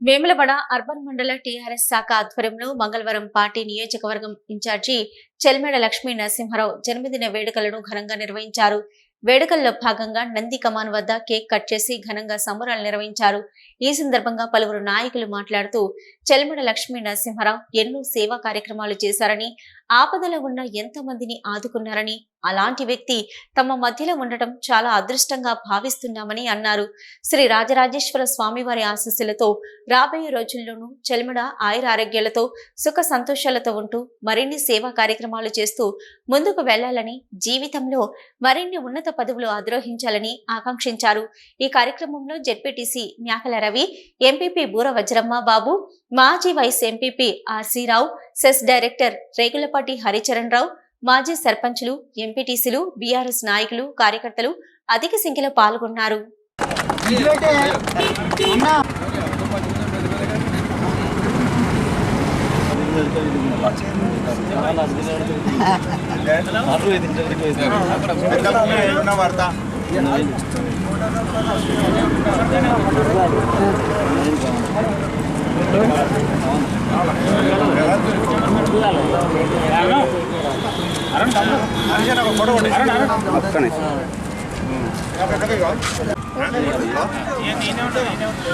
Vemulawada urban మండల TRS శాఖ ఆధ్వర్యంలో మంగళవారం పార్టీ నియోజకవర్గం ఇన్ఛార్జి చెల్మెడ లక్ష్మీ నరసింహారావు జన్మదిన వేడుకలను ఘనంగా నిర్వహించారు. వేడుకల్లో భాగంగా నంది కమాన్ వద్ద కేక్ కట్ చేసి ఘనంగా సంబరాలు నిర్వహించారు. ఈ సందర్భంగా పలువురు నాయకులు మాట్లాడుతూ చెల్మెడ లక్ష్మీ నరసింహారావు ఎన్నో సేవా కార్యక్రమాలు చేశారని ఆపదలో ఉన్న ఎంతో మందిని ఆదుకున్నారని అలాంటి వ్యక్తి తమ మధ్యలో ఉండటం చాలా అదృష్టంగా భావిస్తున్నామని అన్నారు. శ్రీ రాజరాజేశ్వర స్వామివారి ఆశీస్సులతో రాబోయే రోజుల్లోనూ చెల్మడ ఆయురారోగ్యాలతో సుఖ సంతోషాలతో ఉంటూ మరిన్ని సేవా కార్యక్రమాలు చేస్తూ ముందుకు వెళ్ళాలని జీవితంలో మరిన్ని ఉన్నత పదవులు అధిరోహించాలని ఆకాంక్షించారు. ఈ కార్యక్రమంలో జెడ్పీటీసీ మ్యాకల రవి ఎంపీపీ బూర వజ్రమ్మ బాబు మాజీ వైస్ ఎంపీపీ ఆర్సీరావు సెస్ డైరెక్టర్ రేగులపాటి హరిచరణ్ రావు మాజీ సర్పంచులు ఎంపీటీసీలు బీఆర్ఎస్ నాయకులు కార్యకర్తలు అధిక సంఖ్యలో పాల్గొన్నారు.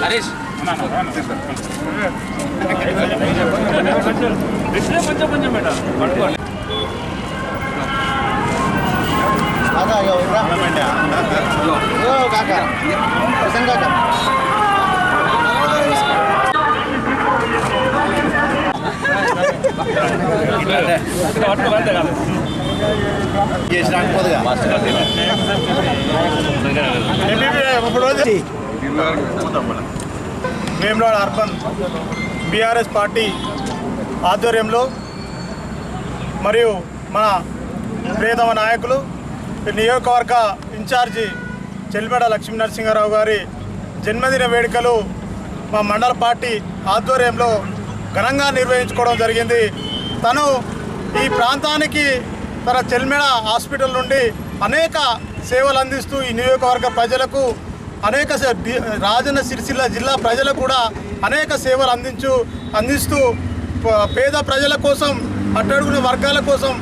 హరీష్ కొంచెం కొంచెం మేడం పట్టుకోండి కాకా. ప్రసన్న కాకా. పట్టుకోవాలి మేమ్లాడ్ అర్బన్ బీఆర్ఎస్ పార్టీ ఆధ్వర్యంలో మరియు మన ప్రియతమ నాయకులు నియోజకవర్గ ఇన్ఛార్జి చెల్మెడ లక్ష్మీ నరసింహారావు గారి జన్మదిన వేడుకలు మా మండల పార్టీ ఆధ్వర్యంలో ఘనంగా నిర్వహించుకోవడం జరిగింది. తను ఈ ప్రాంతానికి తన చెల్మెడ హాస్పిటల్ నుండి అనేక సేవలు అందిస్తూ ఈ నియోజకవర్గ ప్రజలకు అనేక రాజన్న సిరిసిల్ల జిల్లా ప్రజలకు కూడా అనేక సేవలు అందించు అందిస్తూ పేద ప్రజల కోసం అట్టడుగున వర్గాల కోసం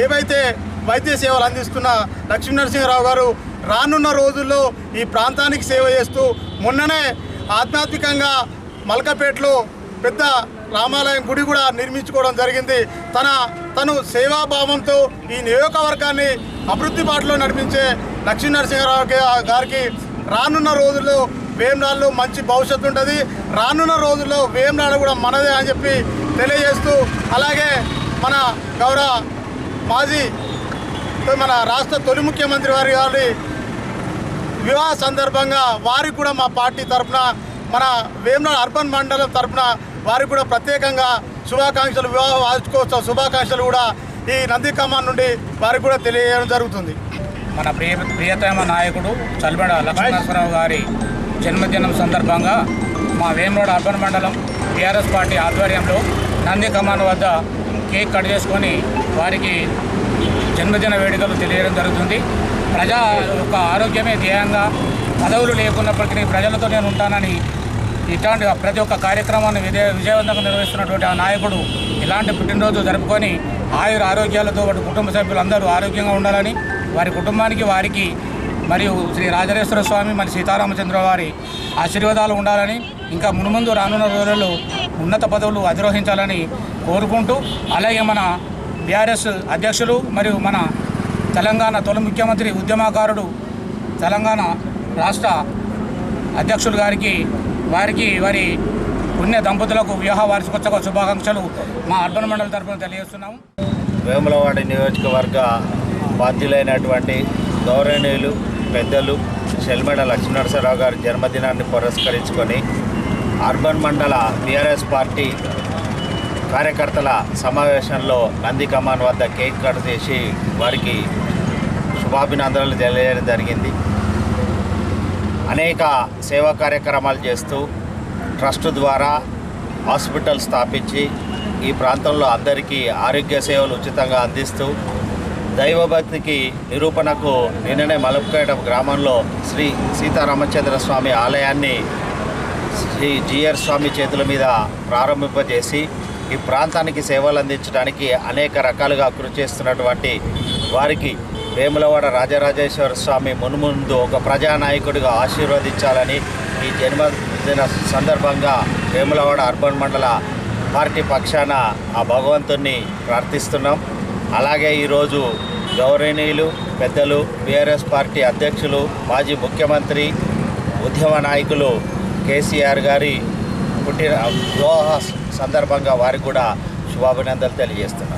ఏవైతే వైద్య సేవలు అందిస్తున్న లక్ష్మీ నరసింహరావు గారు రానున్న రోజుల్లో ఈ ప్రాంతానికి సేవ చేస్తూ మొన్ననే ఆధ్యాత్మికంగా మల్కపేటలో పెద్ద రామాలయం గుడి కూడా నిర్మించుకోవడం జరిగింది. తన తను సేవాభావంతో ఈ నియోజకవర్గాన్ని అభివృద్ధి బాటలో నడిపించే లక్ష్మీ నరసింహరావు గారికి రానున్న రోజుల్లో వేమనాడులో మంచి భవిష్యత్తు ఉంటుంది. రానున్న రోజుల్లో వేమనాడు కూడా మనదే అని చెప్పి తెలియజేస్తూ అలాగే మన గౌరవ మాజీ మన రాష్ట్ర తొలి ముఖ్యమంత్రి వారి గారి వివాహ సందర్భంగా వారికి కూడా మా పార్టీ తరఫున మన వేమనాడు అర్బన్ మండలం తరఫున వారికి కూడా ప్రత్యేకంగా శుభాకాంక్షలు వివాహ వార్షికోత్సవ శుభాకాంక్షలు కూడా ఈ నంది నుండి వారికి కూడా తెలియజేయడం జరుగుతుంది. మన ప్రియ ప్రియతమ నాయకుడు చల్బడ లక్ష్మీనరసరావు గారి జన్మదినం సందర్భంగా మా వేమరోడ్ అర్బన్ మండలం టీఆర్ఎస్ పార్టీ ఆధ్వర్యంలో నంది కమాన్ వద్ద కేక్ కట్ చేసుకొని వారికి జన్మదిన వేడుకలు తెలియడం జరుగుతుంది. ప్రజా యొక్క ఆరోగ్యమే ధ్యేయంగా పదవులు లేకున్నప్పటికీ ప్రజలతో నేను ఉంటానని ఇట్లాంటి ప్రతి ఒక్క కార్యక్రమాన్ని విజయ విజయవంతంగా నిర్వహిస్తున్నటువంటి ఆ నాయకుడు ఇలాంటి పుట్టినరోజు జరుపుకొని ఆయుర ఆరోగ్యాలతో వాటి కుటుంబ సభ్యులందరూ ఆరోగ్యంగా ఉండాలని వారి కుటుంబానికి వారికి మరియు శ్రీ రాజరేశ్వర స్వామి మరి సీతారామచంద్ర వారి ఆశీర్వాదాలు ఉండాలని ఇంకా మునుముందు రానున్న రోజుల్లో ఉన్నత పదవులు అధిరోహించాలని కోరుకుంటూ అలాగే మన బీఆర్ఎస్ అధ్యక్షులు మరియు మన తెలంగాణ తొలి ముఖ్యమంత్రి ఉద్యమకారుడు తెలంగాణ రాష్ట్ర అధ్యక్షులు గారికి వారికి వారి పుణ్య దంపతులకు వివాహ వార్షికోత్సవ శుభాకాంక్షలు మా అర్బన్ మండల తరఫున తెలియజేస్తున్నాము. వేములవాడి నియోజకవర్గ బాధ్యులైనటువంటి గౌరవనీయులు పెద్దలు షెల్మెడ లక్ష్మీనరసరావు గారి జన్మదినాన్ని పురస్కరించుకొని అర్బన్ మండల టీఆర్ఎస్ పార్టీ కార్యకర్తల సమావేశంలో నంది కమాన్ వద్ద కేక్ కట్ చేసి వారికి శుభాభినందనలు తెలియజేయడం జరిగింది. అనేక సేవా కార్యక్రమాలు చేస్తూ ట్రస్ట్ ద్వారా హాస్పిటల్ స్థాపించి ఈ ప్రాంతంలో అందరికీ ఆరోగ్య సేవలు ఉచితంగా అందిస్తూ దైవభక్తికి నిరూపణకు నిన్ననే మలుపుపెట్టడం గ్రామంలో శ్రీ సీతారామచంద్ర స్వామి ఆలయాన్ని శ్రీ జిఆర్ స్వామి చేతుల మీద ప్రారంభింపజేసి ఈ ప్రాంతానికి సేవలు అందించడానికి అనేక రకాలుగా కృషి చేస్తున్నటువంటి వారికి వేములవాడ రాజరాజేశ్వర స్వామి మున్ముందు ఒక ప్రజానాయకుడిగా ఆశీర్వదించాలని ఈ జన్మదిన సందర్భంగా వేములవాడ అర్బన్ మండల పార్టీ పక్షాన ఆ భగవంతుణ్ణి ప్రార్థిస్తున్నాం. అలాగే ఈరోజు గౌరవనీయులు పెద్దలు బీఆర్ఎస్ పార్టీ అధ్యక్షులు మాజీ ముఖ్యమంత్రి ఉద్యమ నాయకులు కేసీఆర్ గారి పుట్టిన వివాహ సందర్భంగా వారికి కూడా శుభాభినందనలు తెలియజేస్తున్నాం.